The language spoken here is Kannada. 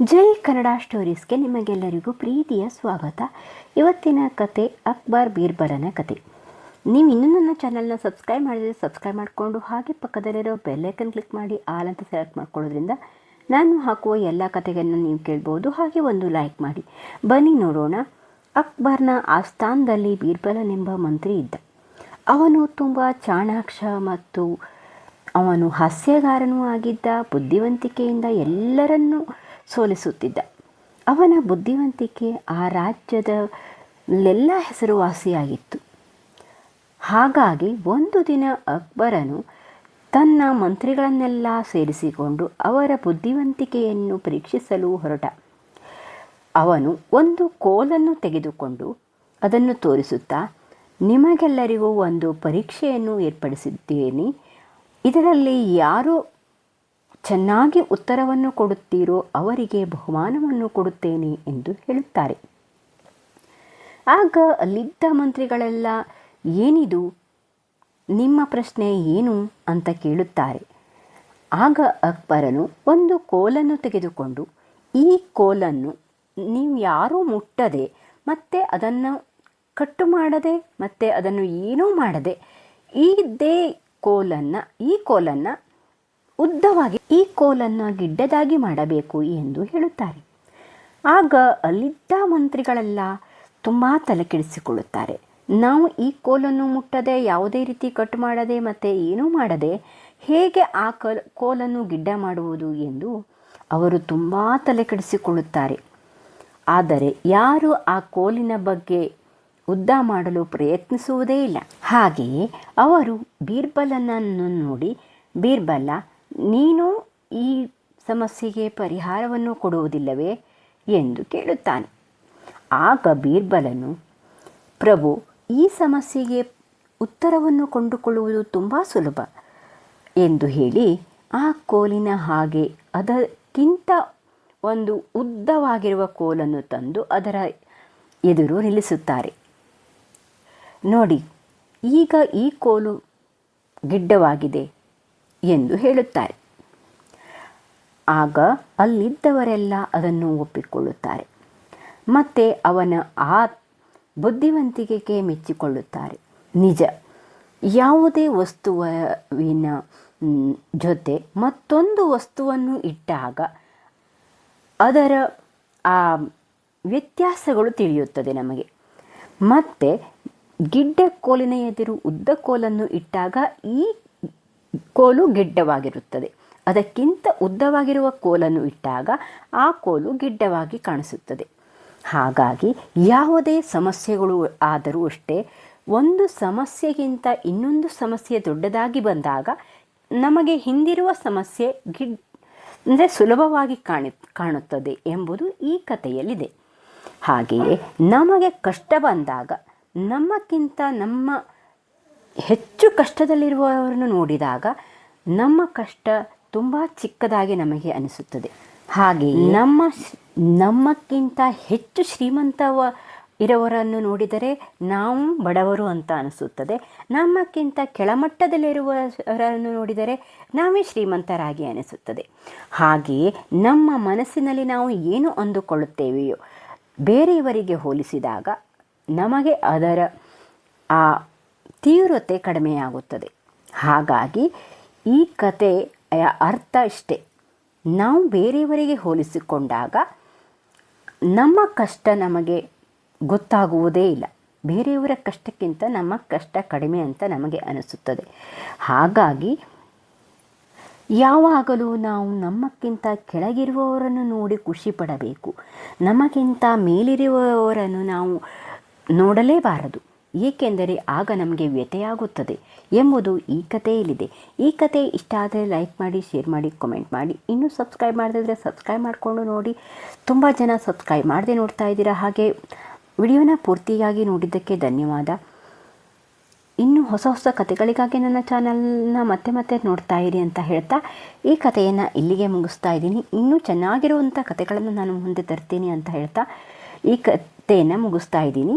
ಜೈ ಕನ್ನಡ ಸ್ಟೋರೀಸ್ಗೆ ನಿಮಗೆಲ್ಲರಿಗೂ ಪ್ರೀತಿಯ ಸ್ವಾಗತ. ಇವತ್ತಿನ ಕತೆ ಅಕ್ಬರ್ ಬೀರ್ಬಲನ ಕತೆ. ನೀವು ಇನ್ನೂ ನನ್ನ ಚಾನಲ್ನ ಸಬ್ಸ್ಕ್ರೈಬ್ ಮಾಡಿದರೆ ಸಬ್ಸ್ಕ್ರೈಬ್ ಮಾಡಿಕೊಂಡು ಹಾಗೆ ಪಕ್ಕದಲ್ಲಿರೋ ಬೆಲ್ಲೈಕನ್ ಕ್ಲಿಕ್ ಮಾಡಿ ಆಲ್ ಅಂತ ಸೆಲೆಕ್ಟ್ ಮಾಡ್ಕೊಳ್ಳೋದ್ರಿಂದ ನಾನು ಹಾಕುವ ಎಲ್ಲ ಕತೆಗಳನ್ನು ನೀವು ಕೇಳ್ಬೋದು. ಹಾಗೆ ಒಂದು ಲೈಕ್ ಮಾಡಿ. ಬನ್ನಿ ನೋಡೋಣ. ಅಕ್ಬರ್ನ ಆಸ್ಥಾನದಲ್ಲಿ ಬೀರ್ಬಲನೆಂಬ ಮಂತ್ರಿ ಇದ್ದ. ಅವನು ತುಂಬ ಚಾಣಾಕ್ಷ ಮತ್ತು ಅವನು ಹಾಸ್ಯಗಾರನೂ ಆಗಿದ್ದ. ಬುದ್ಧಿವಂತಿಕೆಯಿಂದ ಎಲ್ಲರನ್ನೂ ಸೋಲಿಸುತ್ತಿದ್ದ. ಅವನ ಬುದ್ಧಿವಂತಿಕೆ ಆ ರಾಜ್ಯದಲ್ಲೆಲ್ಲ ಹೆಸರುವಾಸಿಯಾಗಿತ್ತು. ಹಾಗಾಗಿ ಒಂದು ದಿನ ಅಕ್ಬರನು ತನ್ನ ಮಂತ್ರಿಗಳನ್ನೆಲ್ಲ ಸೇರಿಸಿಕೊಂಡು ಅವರ ಬುದ್ಧಿವಂತಿಕೆಯನ್ನು ಪರೀಕ್ಷಿಸಲು ಹೊರಟ. ಅವನು ಒಂದು ಕೋಲನ್ನು ತೆಗೆದುಕೊಂಡು ಅದನ್ನು ತೋರಿಸುತ್ತಾ, ನಿಮಗೆಲ್ಲರಿಗೂ ಒಂದು ಪರೀಕ್ಷೆಯನ್ನು ಏರ್ಪಡಿಸಿದ್ದೇನೆ. ಇದರಲ್ಲಿ ಯಾರು ಚೆನ್ನಾಗಿ ಉತ್ತರವನ್ನು ಕೊಡುತ್ತೀರೋ ಅವರಿಗೆ ಬಹುಮಾನವನ್ನು ಕೊಡುತ್ತೇನೆ ಎಂದು ಹೇಳುತ್ತಾರೆ. ಆಗ ಅಲ್ಲಿದ್ದ ಮಂತ್ರಿಗಳೆಲ್ಲ, ಏನಿದು? ನಿಮ್ಮ ಪ್ರಶ್ನೆ ಏನು? ಅಂತ ಕೇಳುತ್ತಾರೆ. ಆಗ ಅಕ್ಬರನು ಒಂದು ಕೋಲನ್ನು ತೆಗೆದುಕೊಂಡು, ಈ ಕೋಲನ್ನು ನೀವು ಯಾರೂ ಮುಟ್ಟದೆ, ಮತ್ತೆ ಅದನ್ನು ಕಟ್ಟು ಮಾಡದೆ, ಮತ್ತೆ ಅದನ್ನು ಏನೂ ಮಾಡದೆ ಇದೇ ಕೋಲನ್ನು, ಈ ಕೋಲನ್ನು ಉದ್ದವಾಗಿ ಈ ಕೋಲನ್ನು ಗಿಡ್ಡದಾಗಿ ಮಾಡಬೇಕು ಎಂದು ಹೇಳುತ್ತಾರೆ. ಆಗ ಅಲ್ಲಿದ್ದ ಮಂತ್ರಿಗಳೆಲ್ಲ ತುಂಬ ತಲೆ ಕೆಡಿಸಿಕೊಳ್ಳುತ್ತಾರೆ. ನಾವು ಈ ಕೋಲನ್ನು ಮುಟ್ಟದೆ, ಯಾವುದೇ ರೀತಿ ಕಟ್ ಮಾಡದೆ ಮತ್ತು ಏನೂ ಮಾಡದೆ ಹೇಗೆ ಆ ಕಲ್, ಕೋಲನ್ನು ಗಿಡ್ಡ ಮಾಡುವುದು ಎಂದು ಅವರು ತುಂಬ ತಲೆ ಕೆಡಿಸಿಕೊಳ್ಳುತ್ತಾರೆ. ಆದರೆ ಯಾರು ಆ ಕೋಲಿನ ಬಗ್ಗೆ ಉದ್ದ ಮಾಡಲು ಪ್ರಯತ್ನಿಸುವುದೇ ಇಲ್ಲ. ಹಾಗೆಯೇ ಅವರು ಬೀರ್ಬಲನನ್ನು ನೋಡಿ, ಬೀರ್ಬಲ ನೀನು ಈ ಸಮಸ್ಯೆಗೆ ಪರಿಹಾರವನ್ನು ಕೊಡುವುದಿಲ್ಲವೇ ಎಂದು ಕೇಳುತ್ತಾನೆ. ಆಗ ಬೀರ್ಬಲನು ಪ್ರಭು, ಈ ಸಮಸ್ಯೆಗೆ ಉತ್ತರವನ್ನು ಕೊಂಡುಕೊಳ್ಳುವುದು ತುಂಬ ಸುಲಭ ಎಂದು ಹೇಳಿ ಆ ಕೋಲಿನ ಹಾಗೆ ಅದಕ್ಕಿಂತ ಒಂದು ಉದ್ದವಾಗಿರುವ ಕೋಲನ್ನು ತಂದು ಅದರ ಎದುರು ನಿಲ್ಲಿಸುತ್ತಾರೆ. ನೋಡಿ, ಈಗ ಈ ಕೋಲು ಗಿಡ್ಡವಾಗಿದೆ. ಎಂದು ಹೇಳುತ್ತಾರೆ. ಆಗ ಅಲ್ಲಿದ್ದವರೆಲ್ಲ ಅದನ್ನು ಒಪ್ಪಿಕೊಳ್ಳುತ್ತಾರೆ. ಮತ್ತೆ ಅವನ ಆ ಬುದ್ಧಿವಂತಿಕೆಗೆ ಮೆಚ್ಚಿಕೊಳ್ಳುತ್ತಾರೆ ನಿಜ, ಯಾವುದೇ ವಸ್ತುವಿನ ಜೊತೆ ಮತ್ತೊಂದು ವಸ್ತುವನ್ನು ಇಟ್ಟಾಗ ಅದರ ಆ ವ್ಯತ್ಯಾಸಗಳು ತಿಳಿಯುತ್ತದೆ ನಮಗೆ. ಮತ್ತೆ ಗಿಡ್ಡ ಕೋಲಿನ ಎದುರು ಉದ್ದ ಕೋಲನ್ನು ಇಟ್ಟಾಗ ಈ ಕೋಲು ಗಿಡ್ಡವಾಗಿರುತ್ತದೆ. ಅದಕ್ಕಿಂತ ಉದ್ದವಾಗಿರುವ ಕೋಲನ್ನು ಇಟ್ಟಾಗ ಆ ಕೋಲು ಗಿಡ್ಡವಾಗಿ ಕಾಣಿಸುತ್ತದೆ. ಹಾಗಾಗಿ ಯಾವುದೇ ಸಮಸ್ಯೆಗಳು ಆದರೂ ಅಷ್ಟೇ ಒಂದು ಸಮಸ್ಯೆಗಿಂತ ಇನ್ನೊಂದು ಸಮಸ್ಯೆ ದೊಡ್ಡದಾಗಿ ಬಂದಾಗ ನಮಗೆ ಹಿಂದಿರುವ ಸಮಸ್ಯೆ ಗಿಡ್ ಅಂದರೆ ಸುಲಭವಾಗಿ ಕಾಣಿ ಕಾಣುತ್ತದೆ ಎಂಬುದು ಈ ಕಥೆಯಲ್ಲಿದೆ. ಹಾಗೆಯೇ ನಮಗೆ ಕಷ್ಟ ಬಂದಾಗ ನಮ್ಮಕ್ಕಿಂತ ನಮ್ಮ ಹೆಚ್ಚು ಕಷ್ಟದಲ್ಲಿರುವವರನ್ನು ನೋಡಿದಾಗ ನಮ್ಮ ಕಷ್ಟ ತುಂಬ ಚಿಕ್ಕದಾಗಿ ನಮಗೆ ಅನಿಸುತ್ತದೆ. ಹಾಗೆ ನಮ್ಮ ನಮ್ಮಕ್ಕಿಂತ ಹೆಚ್ಚು ಶ್ರೀಮಂತವ ಇರುವವರನ್ನು ನೋಡಿದರೆ ನಾವು ಬಡವರು ಅಂತ ಅನಿಸುತ್ತದೆ. ನಮ್ಮಕ್ಕಿಂತ ಕೆಳಮಟ್ಟದಲ್ಲಿರುವವರನ್ನು ನೋಡಿದರೆ ನಾವೇ ಶ್ರೀಮಂತರಾಗಿ ಅನಿಸುತ್ತದೆ. ಹಾಗೆಯೇ ನಮ್ಮ ಮನಸ್ಸಿನಲ್ಲಿ ನಾವು ಏನು ಅಂದುಕೊಳ್ಳುತ್ತೇವೆಯೋ ಬೇರೆಯವರಿಗೆ ಹೋಲಿಸಿದಾಗ ನಮಗೆ ಅದರ ಆ ತೀವ್ರತೆ ಕಡಿಮೆಯಾಗುತ್ತದೆ. ಹಾಗಾಗಿ ಈ ಕಥೆಯ ಅರ್ಥ ಇಷ್ಟೇ. ನಾವು ಬೇರೆಯವರಿಗೆ ಹೋಲಿಸಿಕೊಂಡಾಗ ನಮ್ಮ ಕಷ್ಟ ನಮಗೆ ಗೊತ್ತಾಗುವುದೇ ಇಲ್ಲ. ಬೇರೆಯವರ ಕಷ್ಟಕ್ಕಿಂತ ನಮ್ಮ ಕಷ್ಟ ಕಡಿಮೆ ಅಂತ ನಮಗೆ ಅನಿಸುತ್ತದೆ. ಹಾಗಾಗಿ ಯಾವಾಗಲೂ ನಾವು ನಮ್ಮಕ್ಕಿಂತ ಕೆಳಗಿರುವವರನ್ನು ನೋಡಿ ಖುಷಿ ಪಡಬೇಕು. ನಮಗಿಂತ ಮೇಲಿರುವವರನ್ನು ನಾವು ನೋಡಲೇಬಾರದು. ಏಕೆಂದರೆ ಆಗ ನಮಗೆ ವ್ಯಥೆಯಾಗುತ್ತದೆ ಎಂಬುದು ಈ ಕಥೆಯಲ್ಲಿದೆ. ಈ ಕತೆ ಇಷ್ಟ ಆದರೆ ಲೈಕ್ ಮಾಡಿ, ಶೇರ್ ಮಾಡಿ, ಕಮೆಂಟ್ ಮಾಡಿ. ಇನ್ನೂ ಸಬ್ಸ್ಕ್ರೈಬ್ ಮಾಡದಿದ್ದರೆ ಸಬ್ಸ್ಕ್ರೈಬ್ ಮಾಡಿಕೊಂಡು ನೋಡಿ. ತುಂಬ ಜನ ಸಬ್ಸ್ಕ್ರೈಬ್ ಮಾಡದೆ ನೋಡ್ತಾ ಇದ್ದೀರಾ. ಹಾಗೆ ವಿಡಿಯೋನ ಪೂರ್ತಿಯಾಗಿ ನೋಡಿದ್ದಕ್ಕೆ ಧನ್ಯವಾದ. ಇನ್ನು ಹೊಸ ಹೊಸ ಕತೆಗಳಿಗಾಗಿ ನನ್ನ ಚಾನಲ್ನ ಮತ್ತೆ ಮತ್ತೆ ನೋಡ್ತಾ ಇರಿ ಅಂತ ಹೇಳ್ತಾ ಈ ಕಥೆಯನ್ನು ಇಲ್ಲಿಗೆ ಮುಗಿಸ್ತಾ ಇದ್ದೀನಿ. ಇನ್ನೂ ಚೆನ್ನಾಗಿರುವಂಥ ಕತೆಗಳನ್ನು ನಾನು ಮುಂದೆ ತರ್ತೀನಿ ಅಂತ ಹೇಳ್ತಾ ಈ ಕಥೆಯನ್ನು ಮುಗಿಸ್ತಾ ಇದ್ದೀನಿ.